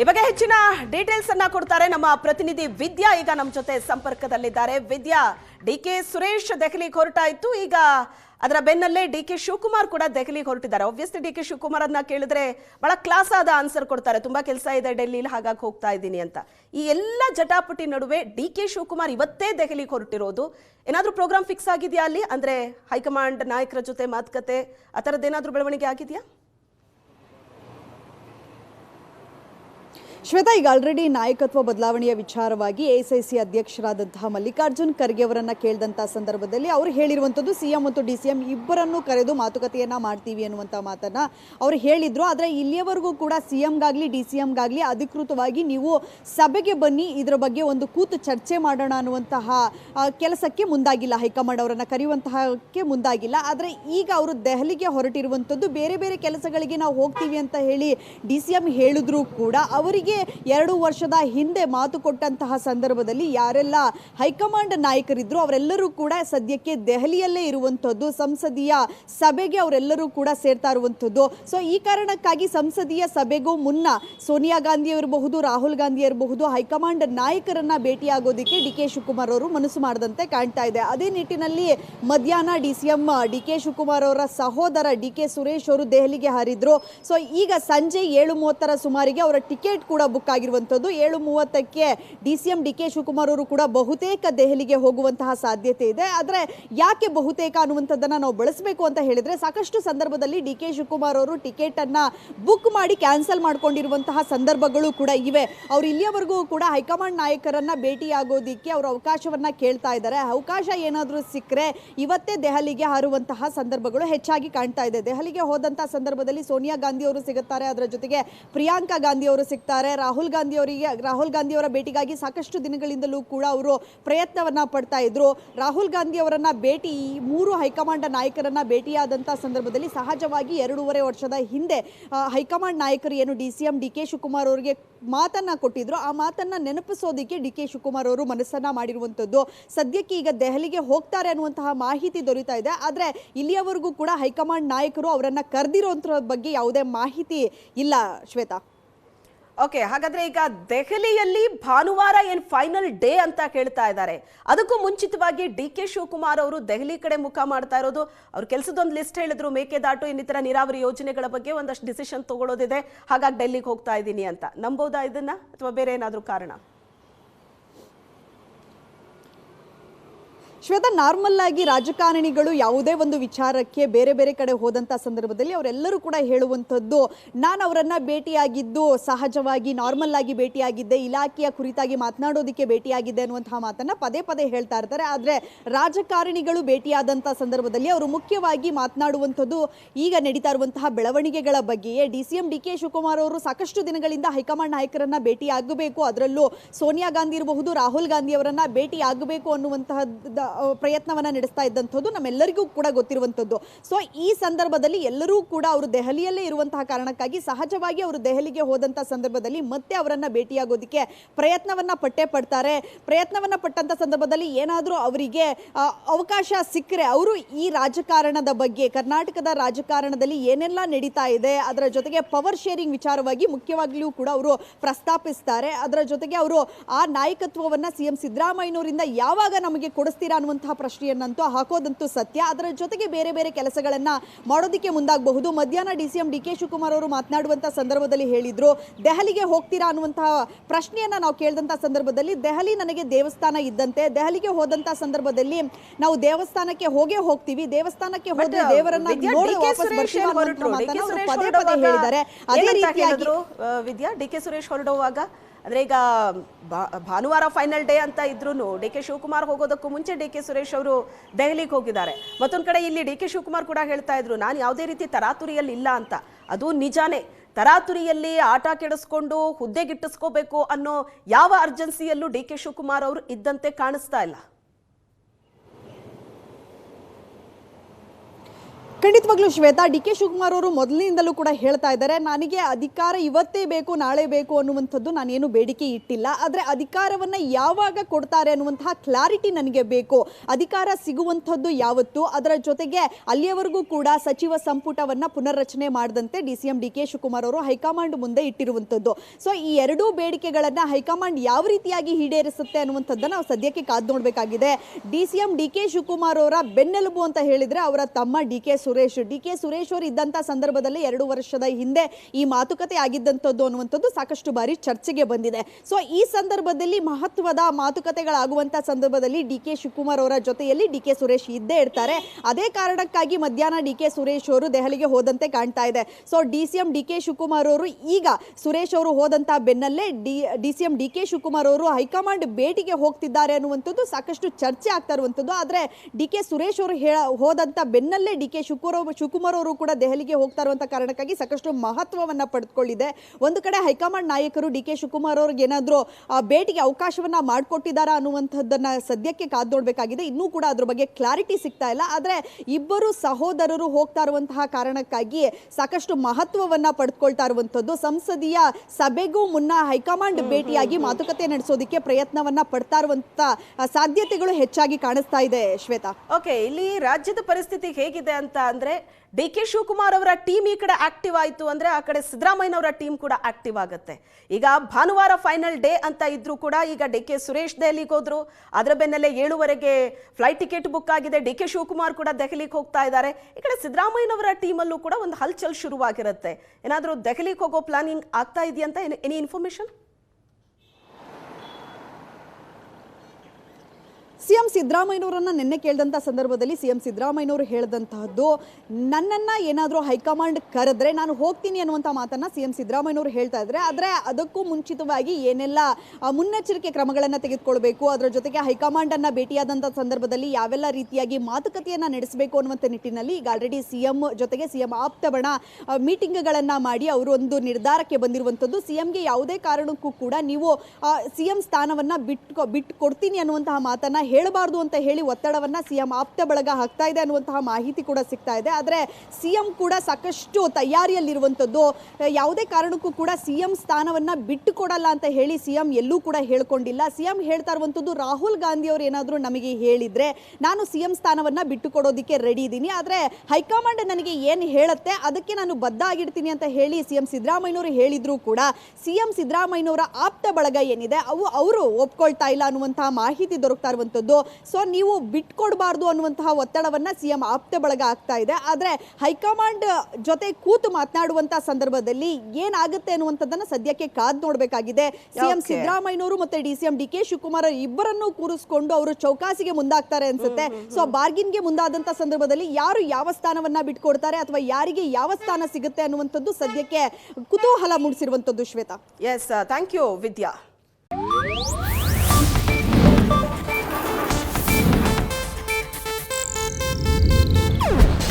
ಈ ಹೆಚ್ಚಿನ ಡೀಟೇಲ್ಸ್ ಅನ್ನ ಕೊಡ್ತಾರೆ ನಮ್ಮ ಪ್ರತಿನಿಧಿ ವಿದ್ಯಾ. ಈಗ ನಮ್ಮ ಜೊತೆ ಸಂಪರ್ಕದಲ್ಲಿದ್ದಾರೆ. ವಿದ್ಯಾ ಡಿ ಕೆ ಸುರೇಶ್ ದೆಹಲಿಗೆ ಹೊರಟಾಯ್ತು. ಈಗ ಅದರ ಬೆನ್ನಲ್ಲೇ ಡಿ ಕೆ ಶಿವಕುಮಾರ್ ಕೂಡ ದೆಹಲಿಗೆ ಹೊರಟಿದ್ದಾರೆ. ಆಬ್ವಿಯಸ್ಲಿ ಡಿ ಕೆ ಶಿವಕುಮಾರ್ ಅದನ್ನ ಕೇಳಿದ್ರೆ ಬಹಳ ಕ್ಲಾಸ್ ಆದ ಆನ್ಸರ್ ಕೊಡ್ತಾರೆ. ತುಂಬಾ ಕೆಲಸ ಇದೆ ಡೆಲ್ಲಿಲಿ, ಹಾಗಾಗಿ ಹೋಗ್ತಾ ಇದ್ದೀನಿ ಅಂತ. ಈ ಎಲ್ಲ ಜಟಾಪಟಿ ನಡುವೆ ಡಿ ಕೆ ಶಿವಕುಮಾರ್ ಇವತ್ತೇ ದೆಹಲಿಗೆ ಹೊರಟಿರೋದು. ಏನಾದ್ರೂ ಪ್ರೋಗ್ರಾಮ್ ಫಿಕ್ಸ್ ಆಗಿದೆಯಾ ಅಲ್ಲಿ? ಅಂದ್ರೆ ಹೈಕಮಾಂಡ್ ನಾಯಕರ ಜೊತೆ ಮಾತುಕತೆ, ಆ ಥರದ್ದೇನಾದ್ರೂ ಬೆಳವಣಿಗೆ ಆಗಿದೆಯಾ? ಶ್ವೇತಾ, ಈಗ ಆಲ್ರೆಡಿ ನಾಯಕತ್ವ ಬದಲಾವಣೆಯ ವಿಚಾರವಾಗಿ ಎಐಸಿಸಿ ಅಧ್ಯಕ್ಷರಾದಂತಹ ಮಲ್ಲಿಕಾರ್ಜುನ್ ಖರ್ಗೆ ಅವರನ್ನ ಕೇಳಿದಂತಹ ಸಂದರ್ಭದಲ್ಲಿ ಅವರು ಹೇಳಿರುವಂಥದ್ದು ಸಿಎಂ ಮತ್ತು ಡಿ ಸಿ ಎಂ ಇಬ್ಬರನ್ನು ಕರೆದು ಮಾತುಕತೆಯನ್ನ ಮಾಡ್ತೀವಿ ಅನ್ನುವಂಥ ಮಾತನ್ನ ಅವರು ಹೇಳಿದ್ರು. ಆದರೆ ಇಲ್ಲಿಯವರೆಗೂ ಕೂಡ ಸಿ ಎಂಗಾಗಲಿ ಡಿ ಸಿ ಎಂಗಾಗಲಿ ಅಧಿಕೃತವಾಗಿ ನೀವು ಸಭೆಗೆ ಬನ್ನಿ, ಇದರ ಬಗ್ಗೆ ಒಂದು ಕೂತು ಚರ್ಚೆ ಮಾಡೋಣ ಅನ್ನುವಂತಹ ಕೆಲಸಕ್ಕೆ ಮುಂದಾಗಿಲ್ಲ. ಹೈಕಮಾಂಡ್ ಅವರನ್ನ ಕರೆಯುವಂತಹಕ್ಕೆ ಮುಂದಾಗಿಲ್ಲ. ಆದರೆ ಈಗ ಅವರು ದೆಹಲಿಗೆ ಹೊರಟಿರುವಂಥದ್ದು ಬೇರೆ ಬೇರೆ ಕೆಲಸಗಳಿಗೆ ನಾವು ಹೋಗ್ತೀವಿ ಅಂತ ಹೇಳಿ ಡಿ ಸಿ ಎಂ ಹೇಳಿದ್ರು ಕೂಡ ಅವರಿಗೆ ಎರಡು ವರ್ಷದ ಹಿಂದೆ ಮಾತು ಕೊಟ್ಟಂತಹ ಸಂದರ್ಭದಲ್ಲಿ ಯಾರೆಲ್ಲ ಹೈಕಮಾಂಡ್ ನಾಯಕರಿದ್ರು ಅವರೆಲ್ಲರೂ ಕೂಡ ಸದ್ಯಕ್ಕೆ ದೆಹಲಿಯಲ್ಲೇ ಇರುವಂಥದ್ದು, ಸಂಸದೀಯ ಸಭೆಗೆ ಅವರೆಲ್ಲರೂ ಕೂಡ ಸೇರ್ತಾ ಇರುವಂಥದ್ದು. ಸೊ ಈ ಕಾರಣಕ್ಕಾಗಿ ಸಂಸದೀಯ ಸಭೆಗೂ ಮುನ್ನ ಸೋನಿಯಾ ಗಾಂಧಿ ಇರಬಹುದು, ರಾಹುಲ್ ಗಾಂಧಿ ಇರಬಹುದು, ಹೈಕಮಾಂಡ್ ನಾಯಕರನ್ನ ಭೇಟಿಯಾಗೋದಿಕ್ಕೆ ಡಿ ಕೆ ಶಿವಕುಮಾರ್ ಅವರು ಮನಸ್ಸು ಮಾಡದಂತೆ ಕಾಣ್ತಾ ಇದೆ. ಅದೇ ನಿಟ್ಟಿನಲ್ಲಿ ಮಧ್ಯಾಹ್ನ D C M D K Shivakumar ಅವರ ಸಹೋದರ ಡಿ ಕೆ ಸುರೇಶ್ ಅವರು ದೆಹಲಿಗೆ ಹಾರಿದ್ರು. ಸೊ ಈಗ ಸಂಜೆ ಏಳು ಮೂವತ್ತರ ಸುಮಾರಿಗೆ ಅವರ ಟಿಕೆಟ್ ಕೂಡ ಬುಕ್ ಆಗಿರುವಂಥದ್ದು. ಏಳು ಮೂವತ್ತಕ್ಕೆ D C M D K Shivakumar ಅವರು ಕೂಡ ಬಹುತೇಕ ದೆಹಲಿಗೆ ಹೋಗುವಂತಹ ಸಾಧ್ಯತೆ ಇದೆ. ಆದರೆ ಯಾಕೆ ಬಹುತೇಕ ಅನ್ನುವಂಥದ್ದನ್ನು ನಾವು ಬಳಸಬೇಕು ಅಂತ ಹೇಳಿದ್ರೆ, ಸಾಕಷ್ಟು ಸಂದರ್ಭದಲ್ಲಿ ಡಿ ಕೆ ಶಿವಕುಮಾರ್ ಅವರು ಟಿಕೆಟ್ ಅನ್ನ ಬುಕ್ ಮಾಡಿ ಕ್ಯಾನ್ಸಲ್ ಮಾಡ್ಕೊಂಡಿರುವಂತಹ ಸಂದರ್ಭಗಳು ಕೂಡ ಇವೆ. ಅವರು ಇಲ್ಲಿಯವರೆಗೂ ಕೂಡ ಹೈಕಮಾಂಡ್ ನಾಯಕರನ್ನ ಭೇಟಿಯಾಗೋದಿಕ್ಕೆ ಅವರು ಅವಕಾಶವನ್ನ ಕೇಳ್ತಾ ಇದ್ದಾರೆ. ಅವಕಾಶ ಏನಾದರೂ ಸಿಕ್ಕರೆ ಇವತ್ತೇ ದೆಹಲಿಗೆ ಹಾರುವಂತಹ ಸಂದರ್ಭಗಳು ಹೆಚ್ಚಾಗಿ ಕಾಣ್ತಾ ಇದೆ. ದೆಹಲಿಗೆ ಹೋದಂತಹ ಸಂದರ್ಭದಲ್ಲಿ ಸೋನಿಯಾ ಗಾಂಧಿ ಅವರು ಸಿಗುತ್ತಾರೆ. ಅದರ ಜೊತೆಗೆ ಪ್ರಿಯಾಂಕಾ ಗಾಂಧಿ ಅವರು ಸಿಗ್ತಾರೆ. ರಾಹುಲ್ ಗಾಂಧಿ ಅವರಿಗೆ, ರಾಹುಲ್ ಗಾಂಧಿ ಅವರ ಭೇಟಿಗಾಗಿ ಸಾಕಷ್ಟು ದಿನಗಳಿಂದಲೂ ಕೂಡ ಅವರು ಪ್ರಯತ್ನವನ್ನ ಪಡ್ತಾ ಇದ್ರು. ರಾಹುಲ್ ಗಾಂಧಿ ಅವರನ್ನ ಭೇಟಿ ಮೂರು ಹೈಕಮಾಂಡ್ ನಾಯಕರನ್ನ ಭೇಟಿಯಾದಂಥ ಸಂದರ್ಭದಲ್ಲಿ ಸಹಜವಾಗಿ ಎರಡೂವರೆ ವರ್ಷದ ಹಿಂದೆ ಹೈಕಮಾಂಡ್ ನಾಯಕರು ಏನು D C M, D K Shivakumar ಅವರಿಗೆ ಮಾತನ್ನ ಕೊಟ್ಟಿದ್ರು. ಆ ಮಾತನ್ನ ನೆನಪಿಸೋದಕ್ಕೆ ಡಿ ಕೆ ಶಿವಕುಮಾರ್ ಅವರು ಮನಸ್ಸನ್ನ ಮಾಡಿರುವಂಥದ್ದು. ಸದ್ಯಕ್ಕೆ ಈಗ ದೆಹಲಿಗೆ ಹೋಗ್ತಾರೆ ಅನ್ನುವಂತಹ ಮಾಹಿತಿ ದೊರೀತಾ ಇದೆ. ಆದರೆ ಇಲ್ಲಿಯವರೆಗೂ ಕೂಡ ಹೈಕಮಾಂಡ್ ನಾಯಕರು ಅವರನ್ನ ಕರೆದಿರೋಂಥರ ಬಗ್ಗೆ ಯಾವುದೇ ಮಾಹಿತಿ ಇಲ್ಲ ಶ್ವೇತಾ. ಓಕೆ ಹಾಗಾದ್ರೆ ಈಗ ದೆಹಲಿಯಲ್ಲಿ ಭಾನುವಾರ ಏನ್ ಫೈನಲ್ ಡೇ ಅಂತ ಕೇಳ್ತಾ ಇದ್ದಾರೆ. ಅದಕ್ಕೂ ಮುಂಚಿತವಾಗಿ ಡಿ ಕೆ ಶಿವಕುಮಾರ್ ಅವರು ದೆಹಲಿ ಕಡೆ ಮುಖ ಮಾಡ್ತಾ ಇರೋದು. ಅವ್ರ ಕೆಲಸದೊಂದು ಲಿಸ್ಟ್ ಹೇಳಿದ್ರು ಮೇಕೆದಾಟು ಇನ್ನಿತರ ನೀರಾವರಿ ಯೋಜನೆಗಳ ಬಗ್ಗೆ ಒಂದಷ್ಟು ಡಿಸಿಷನ್ ತಗೊಳ್ಳೋದಿದೆ ಹಾಗಾಗಿ ಡೆಲ್ಲಿಗೆ ಹೋಗ್ತಾ ಇದ್ದೀನಿ ಅಂತ. ನಂಬೋದಾ ಇದನ್ನ? ಅಥವಾ ಬೇರೆ ಏನಾದರೂ ಕಾರಣ? ಶ್ವೇತಾ ನಾರ್ಮಲ್ ಆಗಿ ರಾಜಕಾರಣಿಗಳು ಯಾವುದೇ ಒಂದು ವಿಚಾರಕ್ಕೆ ಬೇರೆ ಬೇರೆ ಕಡೆ ಹೋದಂಥ ಸಂದರ್ಭದಲ್ಲಿ ಅವರೆಲ್ಲರೂ ಕೂಡ ಹೇಳುವಂಥದ್ದು, ನಾನು ಅವರನ್ನ ಭೇಟಿಯಾಗಿದ್ದು ಸಹಜವಾಗಿ ನಾರ್ಮಲ್ ಆಗಿ ಭೇಟಿಯಾಗಿದ್ದೆ, ಇಲಾಖೆಯ ಕುರಿತಾಗಿ ಮಾತನಾಡೋದಕ್ಕೆ ಭೇಟಿಯಾಗಿದ್ದೆ ಅನ್ನುವಂತಹ ಮಾತನ್ನ ಪದೇ ಪದೇ ಹೇಳ್ತಾ ಇರ್ತಾರೆ. ಆದರೆ ರಾಜಕಾರಣಿಗಳು ಭೇಟಿಯಾದಂಥ ಸಂದರ್ಭದಲ್ಲಿ ಅವರು ಮುಖ್ಯವಾಗಿ ಮಾತನಾಡುವಂಥದ್ದು ಈಗ ನಡೀತಾ ಇರುವಂತಹ ಬೆಳವಣಿಗೆಗಳ ಬಗ್ಗೆಯೇ. D C M D K Shivakumar ಅವರು ಸಾಕಷ್ಟು ದಿನಗಳಿಂದ ಹೈಕಮಾಂಡ್ ನಾಯಕರನ್ನ ಭೇಟಿಯಾಗಬೇಕು. ಅದರಲ್ಲೂ ಸೋನಿಯಾ ಗಾಂಧಿ ಇರಬಹುದು, ರಾಹುಲ್ ಗಾಂಧಿ ಅವರನ್ನ ಭೇಟಿಯಾಗಬೇಕು ಅನ್ನುವಂತಹ ಪ್ರಯತ್ನವನ್ನ ನಡೆಸ್ತಾ ಇದ್ದಂಥದ್ದು ನಮ್ಮೆಲ್ಲರಿಗೂ ಕೂಡ ಗೊತ್ತಿರುವಂಥದ್ದು. ಸೊ ಈ ಸಂದರ್ಭದಲ್ಲಿ ಎಲ್ಲರೂ ಕೂಡ ಅವರು ದೆಹಲಿಯಲ್ಲೇ ಇರುವಂತಹ ಕಾರಣಕ್ಕಾಗಿ ಸಹಜವಾಗಿ ಅವರು ದೆಹಲಿಗೆ ಹೋದಂಥ ಸಂದರ್ಭದಲ್ಲಿ ಮತ್ತೆ ಅವರನ್ನು ಭೇಟಿಯಾಗೋದಕ್ಕೆ ಪ್ರಯತ್ನವನ್ನ ಪಟ್ಟೆ ಪಡ್ತಾರೆ. ಪ್ರಯತ್ನವನ್ನ ಪಟ್ಟಂತ ಸಂದರ್ಭದಲ್ಲಿ ಏನಾದರೂ ಅವರಿಗೆ ಅವಕಾಶ ಸಿಕ್ಕರೆ ಅವರು ಈ ರಾಜಕಾರಣದ ಬಗ್ಗೆ, ಕರ್ನಾಟಕದ ರಾಜಕಾರಣದಲ್ಲಿ ಏನೆಲ್ಲ ನಡೀತಾ ಇದೆ, ಅದರ ಜೊತೆಗೆ ಪವರ್ ಶೇರಿಂಗ್ ವಿಚಾರವಾಗಿ ಮುಖ್ಯವಾಗ್ಲೂ ಕೂಡ ಅವರು ಪ್ರಸ್ತಾಪಿಸ್ತಾರೆ. ಅದರ ಜೊತೆಗೆ ಅವರು ಆ ನಾಯಕತ್ವವನ್ನ ಸಿ ಎಂ ಸಿದ್ದರಾಮಯ್ಯನವರಿಂದ ಯಾವಾಗ ನಮಗೆ ಕೊಡಿಸ್ತೀರಾ ಅನ್ನುವಂತಹ ಪ್ರಶ್ನೆಯನ್ನಂತೂ ಹಾಕೋದಂತೂ ಸತ್ಯ. ಅದರ ಜೊತೆಗೆ ಬೇರೆ ಬೇರೆ ಕೆಲಸಗಳನ್ನ ಮಾಡೋದಕ್ಕೆ ಮುಂದಾಗಬಹುದು. ಮಧ್ಯಾಹ್ನ D C M D K Shivakumar ಅವರು ಮಾತನಾಡುವಂತಹ ಸಂದರ್ಭದಲ್ಲಿ ಹೇಳಿದ್ರು ದೆಹಲಿಗೆ ಹೋಗ್ತೀರಾ ಅನ್ನುವಂತಹ ಪ್ರಶ್ನೆಯನ್ನ ನಾವು ಕೇಳಿದಂತ ಸಂದರ್ಭದಲ್ಲಿ ದೆಹಲಿ ನನಗೆ ದೇವಸ್ಥಾನ ಇದ್ದಂತೆ ದೆಹಲಿಗೆ ಹೋದಂತ ಸಂದರ್ಭದಲ್ಲಿ ನಾವು ದೇವಸ್ಥಾನಕ್ಕೆ ಹೋಗೇ ಹೋಗ್ತೀವಿ. ದೇವಸ್ಥಾನಕ್ಕೆ ಹೋದ್ರೆ ದೇವರನ್ನ ನೋಡಿ ವಾಪಸ್ ಬರ್ತೀವಿ ಮಾತನ್ನ ಅವರು ಪದೇ ಪದೇ ಹೇಳಿದ್ದಾರೆ. ಅದೇ ರೀತಿಯಾಗಿ ವಿದ್ಯಾ? ಡಿ ಕೆ ಸುರೇಶ್ ಹೊರಡುವಾಗ ಅಂದ್ರೆ ಈಗ ಭಾನುವಾರ ಫೈನಲ್ ಡೇ ಅಂತ ಇದ್ರೂ ಡಿ ಕೆ ಶಿವಕುಮಾರ್ ಹೋಗೋದಕ್ಕೂ ಮುಂಚೆ ಡಿ ಕೆ ಸುರೇಶ್ ಅವರು ದೆಹಲಿಗೆ ಹೋಗಿದ್ದಾರೆ. ಮತ್ತೊಂದು ಕಡೆ ಇಲ್ಲಿ ಡಿ ಕೆ ಶಿವಕುಮಾರ್ ಕೂಡ ಹೇಳ್ತಾ ಇದ್ರು, ನಾನು ಯಾವುದೇ ರೀತಿ ತರಾತುರಿಯಲ್ಲಿ ಇಲ್ಲ ಅಂತ. ಅದು ನಿಜಾನೇ. ತರಾತುರಿಯಲ್ಲಿ ಆಟ ಕೆಡಿಸ್ಕೊಂಡು ಹುದ್ದೆಗಿಟ್ಟಿಸ್ಕೋಬೇಕು ಅನ್ನೋ ಯಾವ ಅರ್ಜೆನ್ಸಿಯಲ್ಲೂ ಡಿ ಕೆ ಶಿವಕುಮಾರ್ ಅವರು ಇದ್ದಂತೆ ಕಾಣಿಸ್ತಾ ಇಲ್ಲ. ಖಂಡಿತವಾಗ್ಲೂ ಶ್ವೇತಾ, ಡಿ ಕೆ ಶಿವಕುಮಾರ್ ಅವರು ಮೊದಲಿನಿಂದಲೂ ಕೂಡ ಹೇಳ್ತಾ ಇದ್ದಾರೆ, ನನಗೆ ಅಧಿಕಾರ ಇವತ್ತೇ ಬೇಕು, ನಾಳೆ ಬೇಕು ಅನ್ನುವಂಥದ್ದು ನಾನೇನು ಬೇಡಿಕೆ ಇಟ್ಟಿಲ್ಲ. ಆದರೆ ಅಧಿಕಾರವನ್ನು ಯಾವಾಗ ಕೊಡ್ತಾರೆ ಅನ್ನುವಂತಹ ಕ್ಲಾರಿಟಿ ನನಗೆ ಬೇಕು. ಅಧಿಕಾರ ಸಿಗುವಂಥದ್ದು ಯಾವತ್ತು? ಅದರ ಜೊತೆಗೆ ಅಲ್ಲಿಯವರೆಗೂ ಕೂಡ ಸಚಿವ ಸಂಪುಟವನ್ನು ಪುನರ್ರಚನೆ ಮಾಡದಂತೆ D C M, D K Shivakumar ಅವರು ಹೈಕಮಾಂಡ್ ಮುಂದೆ ಇಟ್ಟಿರುವಂಥದ್ದು. ಸೊ ಈ ಎರಡೂ ಬೇಡಿಕೆಗಳನ್ನು ಹೈಕಮಾಂಡ್ ಯಾವ ರೀತಿಯಾಗಿ ಈಡೇರಿಸುತ್ತೆ ಅನ್ನುವಂಥದ್ದನ್ನು ನಾವು ಸದ್ಯಕ್ಕೆ ಕಾದು ನೋಡಬೇಕಾಗಿದೆ D C M, D K Shivakumar ಅವರ ಬೆನ್ನೆಲುಬು ಅಂತ ಹೇಳಿದರೆ ಅವರ ತಮ್ಮ D K Suresh D K Suresh ಅವರು ಇದ್ದಂಥ ಸಂದರ್ಭದಲ್ಲಿ ಎರಡು ವರ್ಷದ ಹಿಂದೆ ಈ ಮಾತುಕತೆ ಆಗಿದ್ದಂಥದ್ದು ಅನ್ನುವಂಥದ್ದು ಸಾಕಷ್ಟು ಬಾರಿ ಚರ್ಚೆಗೆ ಬಂದಿದೆ. ಸೊ ಈ ಸಂದರ್ಭದಲ್ಲಿ ಮಹತ್ವದ ಮಾತುಕತೆಗಳಾಗುವಂಥ ಸಂದರ್ಭದಲ್ಲಿ ಡಿ ಕೆ ಶಿವಕುಮಾರ್ ಅವರ ಜೊತೆಯಲ್ಲಿ ಡಿ ಕೆ ಸುರೇಶ್ ಇದ್ದೇ ಇರ್ತಾರೆ. ಅದೇ ಕಾರಣಕ್ಕಾಗಿ ಮಧ್ಯಾಹ್ನ ಡಿ ಕೆ ಸುರೇಶ್ ಅವರು ದೆಹಲಿಗೆ ಹೋದಂತೆ ಕಾಣ್ತಾ ಇದೆ. So D C M D K Shivakumar ಅವರು ಈಗ ಸುರೇಶ್ ಅವರು ಹೋದಂಥ ಬೆನ್ನಲ್ಲೇ D D C M D K Shivakumar ಅವರು ಹೈಕಮಾಂಡ್ ಭೇಟಿಗೆ ಹೋಗ್ತಿದ್ದಾರೆ ಅನ್ನುವಂಥದ್ದು ಸಾಕಷ್ಟು ಚರ್ಚೆ ಆಗ್ತಾ ಇರುವಂಥದ್ದು. ಆದರೆ ಡಿ ಕೆ ಸುರೇಶ್ ಅವರು ಹೋದಂತ ಬೆನ್ನಲ್ಲೇ ಡಿ ಕೆ ಶಿವಕುಮಾರ್ ಶಿವಕುಮಾರ್ ಅವರು ಕೂಡ ದೆಹಲಿಗೆ ಹೋಗ್ತಾ ಇರುವಂತಹ ಕಾರಣಕ್ಕಾಗಿ ಸಾಕಷ್ಟು ಮಹತ್ವವನ್ನ ಪಡೆದುಕೊಂಡಿದೆ ಒಂದು ಕಡೆ ಹೈಕಮಾಂಡ್ ನಾಯಕರು ಡಿ ಕೆ ಶಿವಕುಮಾರ್ ಅವ್ರಿಗೆ ಏನಾದರೂ ಭೇಟಿಗೆ ಅವಕಾಶವನ್ನ ಮಾಡಿಕೊಟ್ಟಿದ್ದಾರಾ ಅನ್ನುವಂಥದ್ದನ್ನ ಸದ್ಯಕ್ಕೆ ಕಾದು ನೋಡಬೇಕಾಗಿದೆ. ಇನ್ನೂ ಕೂಡ ಅದ್ರ ಬಗ್ಗೆ ಕ್ಲಾರಿಟಿ ಸಿಗ್ತಾ ಇಲ್ಲ. ಆದರೆ ಇಬ್ಬರು ಸಹೋದರರು ಹೋಗ್ತಾ ಇರುವಂತಹ ಕಾರಣಕ್ಕಾಗಿ ಸಾಕಷ್ಟು ಮಹತ್ವವನ್ನ ಪಡೆದುಕೊಳ್ತಾ ಇರುವಂಥದ್ದು. ಸಂಸದೀಯ ಸಭೆಗೂ ಮುನ್ನ ಹೈಕಮಾಂಡ್ ಭೇಟಿಯಾಗಿ ಮಾತುಕತೆ ನಡೆಸೋದಕ್ಕೆ ಪ್ರಯತ್ನವನ್ನ ಪಡ್ತಾ ಇರುವಂತ ಸಾಧ್ಯತೆಗಳು ಹೆಚ್ಚಾಗಿ ಕಾಣಿಸ್ತಾ ಇದೆ ಶ್ವೇತಾ. ಓಕೆ ಇಲ್ಲಿ ರಾಜ್ಯದ ಪರಿಸ್ಥಿತಿ ಹೇಗಿದೆ ಅಂತ ಅಂದ್ರೆ ಡಿ ಕೆ ಶಿವಕುಮಾರ್ ಅವರ ಟೀಮ್ ಈ ಕಡೆ ಆಕ್ಟಿವ್ ಆಯಿತು ಅಂದ್ರೆ ಆ ಕಡೆ ಸಿದ್ದರಾಮಯ್ಯನವರ ಟೀಮ್ ಕೂಡ ಆಕ್ಟಿವ್ ಆಗುತ್ತೆ. ಈಗ ಭಾನುವಾರ ಫೈನಲ್ ಡೇ ಅಂತ ಇದ್ರೂ ಕೂಡ ಈಗ ಡಿ ಕೆ ಸುರೇಶ್ ದೆಹಲಿಗೆ ಹೋದ್ರು. ಅದರ ಬೆನ್ನಲ್ಲೇ ಏಳುವರೆಗೆ ಫ್ಲೈಟ್ ಟಿಕೆಟ್ ಬುಕ್ ಆಗಿದೆ. ಡಿ ಕೆ ಶಿವಕುಮಾರ್ ಕೂಡ ದೆಹಲಿಗೆ ಹೋಗ್ತಾ ಇದ್ದಾರೆ. ಈ ಕಡೆ ಸಿದ್ದರಾಮಯ್ಯನವರ ಟೀಮಲ್ಲೂ ಕೂಡ ಒಂದು ಹಲ್ಚಲ್ ಶುರುವಾಗಿರುತ್ತೆ. ಏನಾದರೂ ದೆಹಲಿಗೆ ಹೋಗೋ ಪ್ಲಾನಿಂಗ್ ಆಗ್ತಾ ಇದೆಯಂತ ಎನಿ ಇನ್ಫಾರ್ಮೇಶನ್ ಸಿಎಂ ಸಿದ್ದರಾಮಯ್ಯನವರನ್ನ ನಿನ್ನೆ ಕೇಳಿದಂಥ ಸಂದರ್ಭದಲ್ಲಿ ಸಿಎಂ ಸಿದ್ದರಾಮಯ್ಯನವರು ಹೇಳಿದಂತಹದ್ದು, ನನ್ನನ್ನು ಏನಾದರೂ ಹೈಕಮಾಂಡ್ ಕರೆದ್ರೆ ನಾನು ಹೋಗ್ತೀನಿ ಅನ್ನುವಂಥ ಮಾತನ್ನು ಸಿಎಂ ಸಿದ್ದರಾಮಯ್ಯನವರು ಹೇಳ್ತಾ ಇದ್ದಾರೆ ಆದರೆ ಅದಕ್ಕೂ ಮುಂಚಿತವಾಗಿ ಏನೆಲ್ಲ ಮುನ್ನೆಚ್ಚರಿಕೆ ಕ್ರಮಗಳನ್ನು ತೆಗೆದುಕೊಳ್ಬೇಕು, ಅದರ ಜೊತೆಗೆ ಹೈಕಮಾಂಡನ್ನು ಭೇಟಿಯಾದಂಥ ಸಂದರ್ಭದಲ್ಲಿ ಯಾವೆಲ್ಲ ರೀತಿಯಾಗಿ ಮಾತುಕತೆಯನ್ನು ನಡೆಸಬೇಕು ಅನ್ನುವಂಥ ನಿಟ್ಟಿನಲ್ಲಿ ಈಗ ಆಲ್ರೆಡಿ ಸಿ ಎಂ ಜೊತೆಗೆ ಸಿ ಎಂ ಆಪ್ತ ಬಣ ಮೀಟಿಂಗ್ಗಳನ್ನು ಮಾಡಿ ಅವರು ಒಂದು ನಿರ್ಧಾರಕ್ಕೆ ಬಂದಿರುವಂಥದ್ದು ಸಿ ಎಂಗೆ ಯಾವುದೇ ಕಾರಣಕ್ಕೂ ಕೂಡ ನೀವು ಸಿ ಎಂ ಸ್ಥಾನವನ್ನು ಬಿಟ್ಟು ಬಿಟ್ಟು ಕೊಡ್ತೀನಿ ಅನ್ನುವಂತಹ ಮಾತನ್ನ ಹೇಳಬಾರ್ದು ಅಂತ ಹೇಳಿ ಒತ್ತಡವನ್ನ ಸಿಎಂ ಆಪ್ತ ಬಳಗ ಹಾಕ್ತಾ ಇದೆ ಅನ್ನುವಂತಹ ಮಾಹಿತಿ ಕೂಡ ಸಿಗ್ತಾ ಇದೆ. ಆದರೆ ಸಿಎಂ ಕೂಡ ಸಾಕಷ್ಟು ತಯಾರಿಯಲ್ಲಿರುವಂಥದ್ದು ಯಾವುದೇ ಕಾರಣಕ್ಕೂ ಕೂಡ ಸಿಎಂ ಸ್ಥಾನವನ್ನ ಬಿಟ್ಟು ಕೊಡಲ್ಲ ಅಂತ ಹೇಳಿ ಸಿಎಂ ಎಲ್ಲೂ ಕೂಡ ಹೇಳ್ಕೊಂಡಿಲ್ಲ. ಸಿಎಂ ಹೇಳ್ತಾ ಇರುವಂಥದ್ದು ರಾಹುಲ್ ಗಾಂಧಿ ಅವರು ಏನಾದರೂ ನಮಗೆ ಹೇಳಿದ್ರೆ ನಾನು ಸಿಎಂ ಸ್ಥಾನವನ್ನ ಬಿಟ್ಟು ಕೊಡೋದಕ್ಕೆ ರೆಡಿ ಇದ್ದೀನಿ. ಆದರೆ ಹೈಕಮಾಂಡ್ ನನಗೆ ಏನು ಹೇಳುತ್ತೆ ಅದಕ್ಕೆ ನಾನು ಬದ್ಧ ಆಗಿರ್ತೀನಿ ಅಂತ ಹೇಳಿ ಸಿಎಂ ಸಿದ್ದರಾಮಯ್ಯನವರು ಹೇಳಿದ್ರು ಕೂಡ ಸಿಎಂ ಸಿದ್ದರಾಮಯ್ಯನವರ ಆಪ್ತ ಬಳಗ ಏನಿದೆ, ಅವು ಅವರು ಒಪ್ಕೊಳ್ತಾ ಇಲ್ಲ ಅನ್ನುವಂತಹ ಮಾಹಿತಿ ದೊರಕ್ತಾ ಇರುವಂಥದ್ದು ಸೊ ನೀವು ಬಿಟ್ಕೊಡ್ಬಾರ್ದು ಅನ್ನುವಂತಹ ಒತ್ತಡವನ್ನ ಸಿಎಂ ಆಪ್ತೆ ಬಳಗ ಆಗ್ತಾ ಇದೆ. ಆದರೆ ಹೈಕಮಾಂಡ್ ಜೊತೆ ಕೂತು ಮಾತನಾಡುವಂತಹ ಸಂದರ್ಭದಲ್ಲಿ ಏನಾಗುತ್ತೆ ಅನ್ನುವಂಥದ್ದನ್ನು ಸದ್ಯಕ್ಕೆ ಕಾದ್ ನೋಡಬೇಕಾಗಿದೆ. ಸಿಎಂ ಎಂ ಸಿದ್ದರಾಮಯ್ಯನವರು ಮತ್ತೆ D C M D K Shivakumar ಇಬ್ಬರನ್ನು ಕೂರಿಸ್ಕೊಂಡು ಅವರು ಚೌಕಾಸಿಗೆ ಮುಂದಾಗ್ತಾರೆ ಅನ್ಸುತ್ತೆ. ಸೊ ಬಾರ್ಗಿನ್ಗೆ ಮುಂದಾದಂಥ ಸಂದರ್ಭದಲ್ಲಿ ಯಾರು ಯಾವ ಸ್ಥಾನವನ್ನ ಬಿಟ್ಕೊಡ್ತಾರೆ ಅಥವಾ ಯಾರಿಗೆ ಯಾವ ಸ್ಥಾನ ಸಿಗುತ್ತೆ ಅನ್ನುವಂಥದ್ದು ಸದ್ಯಕ್ಕೆ ಕುತೂಹಲ ಮೂಡಿಸಿರುವಂಥದ್ದು Shweta. Yes thank you Vidya.